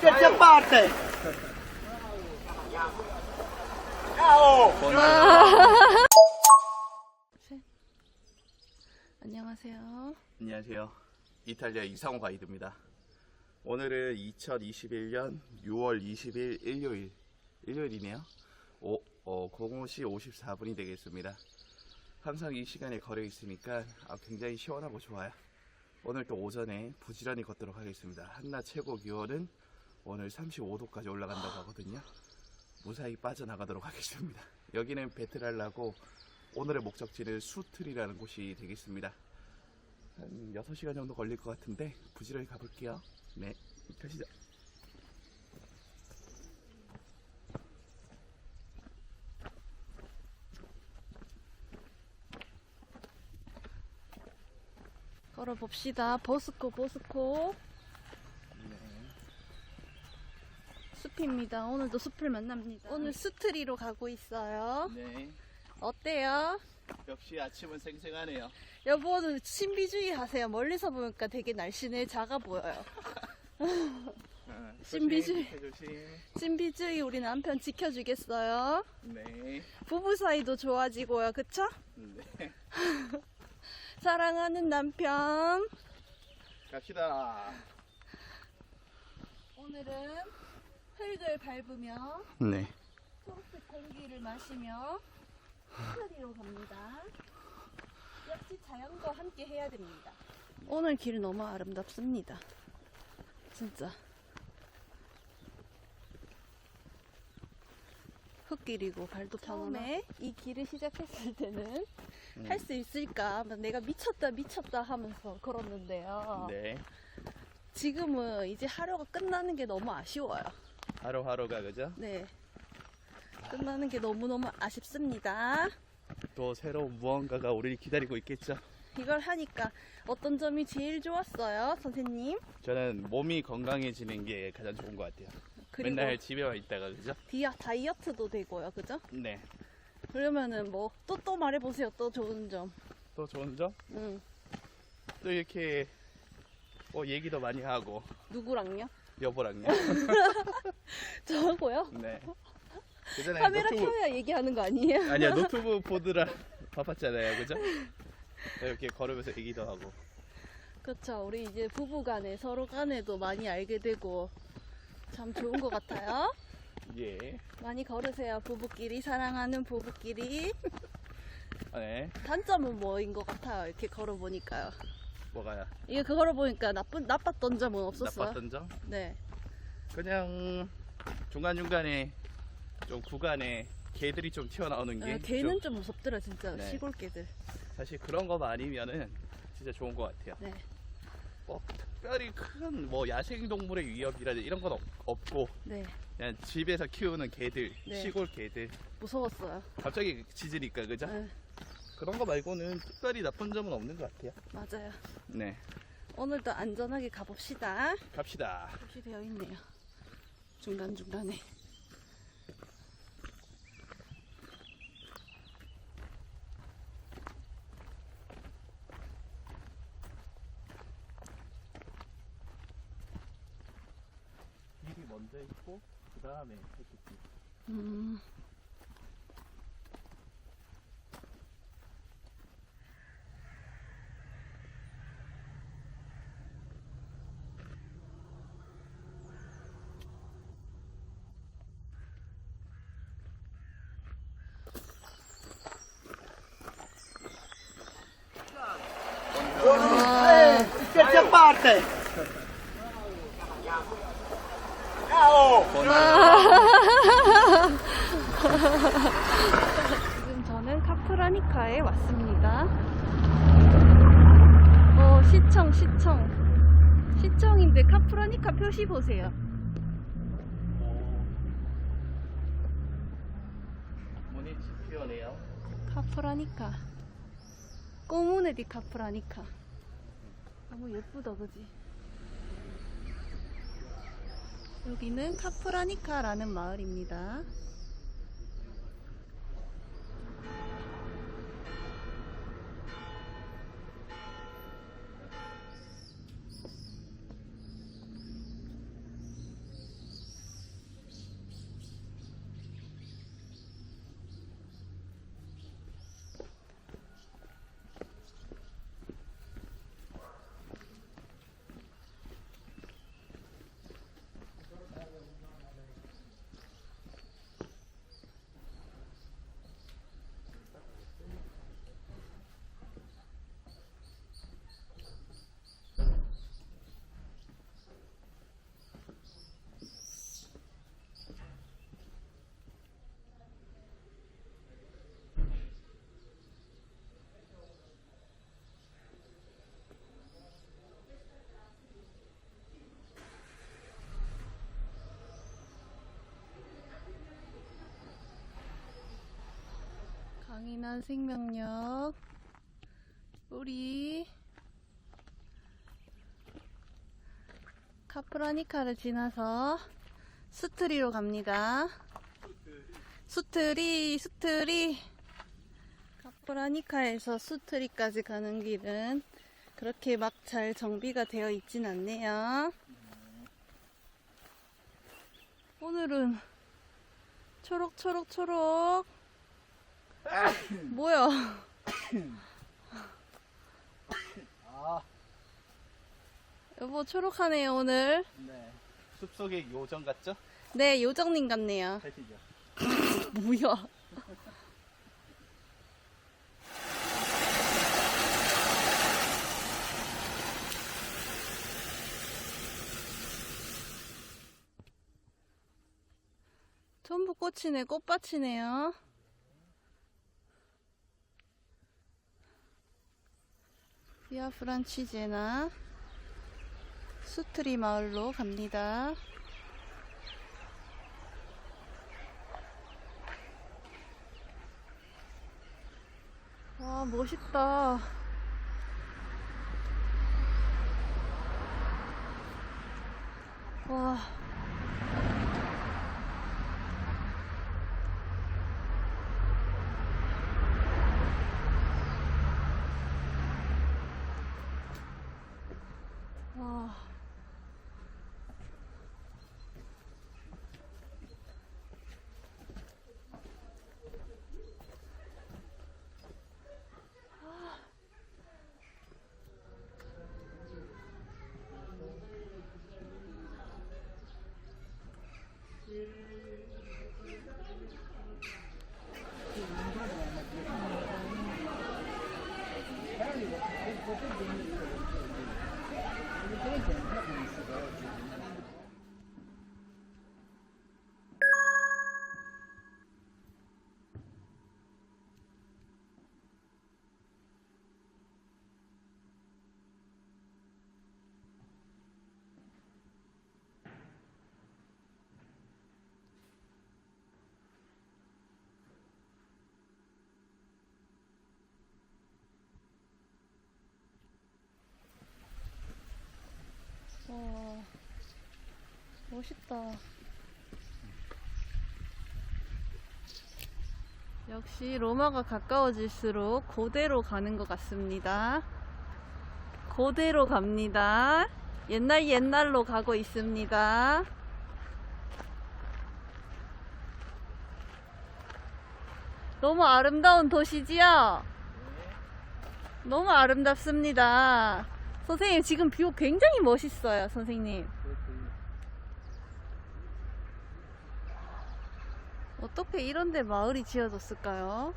Scherzi a parte! Ciao! 안녕하세요. 안녕하세요. 이탈리아 이상호 가이드입니다. 오늘은 2021년 6월 20일 일요일, 일요일이네요. 오, 어, 05시 54분이 되겠습니다. 항상 이 시간에 걸어 있으니까 아, 굉장히 시원하고 좋아요. 오늘 또 오전에 부지런히 걷도록 하겠습니다. 한낮 최고 기온은 오늘 35도까지 올라간다고 하거든요. 무사히 빠져나가도록 하겠습니다. 여기는 베트랄라고 오늘의 목적지는 수틀이라는 곳이 되겠습니다. 한 6시간 정도 걸릴 것 같은데 부지런히 가볼게요. 네, 가시죠. 걸어봅시다. 버스코, 버스코. 숲입니다. 오늘도 숲을 만납니다. 오늘 스트리로 가고 있어요. 네, 어때요? 역시 아침은 생생하네요. 여보는 신비주의 하세요. 멀리서 보니까 되게 날씬해 작아 보여요. 신비주의. 조심, 조심. 신비주의 우리 남편 지켜주겠어요. 네, 부부 사이도 좋아지고요. 그쵸? 네. 사랑하는 남편. 갑시다. 오늘은 흙을 밟으며 네. 초록색 공기를 마시며 스트리로 갑니다. 역시 자연과 함께 해야 됩니다. 오늘 길 너무 아름답습니다. 진짜. 흙길이고 발도 처음에 이 길을 시작했을 때는 할수 있을까? 내가 미쳤다 미쳤다 하면서 걸었는데요. 네. 지금은 이제 하루가 끝나는 게 너무 아쉬워요. 하루하루가 그죠? 네. 끝나는 게 너무너무 아쉽습니다. 또 새로운 무언가가 우리를 기다리고 있겠죠? 이걸 하니까 어떤 점이 제일 좋았어요, 선생님? 저는 몸이 건강해지는 게 가장 좋은 것 같아요. 그리고 맨날 집에만 있다가 그죠? 디아, 다이어트도 되고요, 그죠? 네. 그러면은 뭐 또 또 말해보세요, 또 좋은 점. 또 좋은 점? 응. 또 이렇게 뭐 얘기도 많이 하고 누구랑요? 여보랑요. 저하고요? 네. 카메라 노트북 켜야 얘기하는 거 아니에요? 아니야 노트북 보드라 바빴잖아요, 그죠? 이렇게 걸으면서 얘기도 하고. 그쵸, 우리 이제 부부 간에 서로 간에도 많이 알게 되고 참 좋은 것 같아요. 예. 많이 걸으세요, 부부끼리. 사랑하는 부부끼리. 아, 네. 단점은 뭐인 것 같아요, 이렇게 걸어보니까요. 뭐가요? 이게 그거를 보니까 나쁜 나빴던 점은 없었어요. 나빴던 점? 네. 그냥 중간 중간에 좀 구간에 개들이 좀 튀어나오는 게 아, 개는 좀 좀 무섭더라 진짜 네. 시골 개들. 사실 그런 거만 아니면은 진짜 좋은 것 같아요. 네. 뭐 특별히 큰 뭐 야생 동물의 위협이라든지 이런 건 없, 없고 네. 그냥 집에서 키우는 개들, 네. 시골 개들 무서웠어요. 갑자기 짖으니까 그죠? 네, 그런 거 말고는 특별히 나쁜 점은 없는 것 같아요. 맞아요. 네, 오늘도 안전하게 가봅시다. 갑시다. 표시 되어 있네요. 중간 중간에. 길이 먼저 있고 그 다음에 음. Eh, scherzi a parte! Ciao! 지금 저는 카프라니카에 왔습니다. 어, 시청, 시청. 시청인데 카프라니카 표시 보세요. 카프라니카. 꼬무네 디 카프라니카. 너무 예쁘다, 그지? 여기는 카프라니카라는 마을입니다. 대한생명역 우리 카프라니카를 지나서 수트리로 갑니다. 수트리, 수트리. 카프라니카에서 수트리까지 가는 길은 그렇게 막 잘 정비가 되어 있진 않네요. 오늘은 초록초록초록. 뭐야? 아, 여보 초록하네요 오늘. 네. 숲속의 요정 같죠? 네 요정님 같네요. 하시죠. 뭐야? 전부 꽃이네, 꽃밭이네요. 비아 프란치제나 수트리 마을로 갑니다. 와, 멋있다. 와. 와. 와, 멋있다. 역시 로마가 가까워질수록 고대로 가는 것 같습니다. 고대로 갑니다. 옛날 옛날로 가고 있습니다. 너무 아름다운 도시지요? 너무 아름답습니다. 선생님, 지금 뷰 굉장히 멋있어요, 선생님. 어떻게 이런데 마을이 지어졌을까요?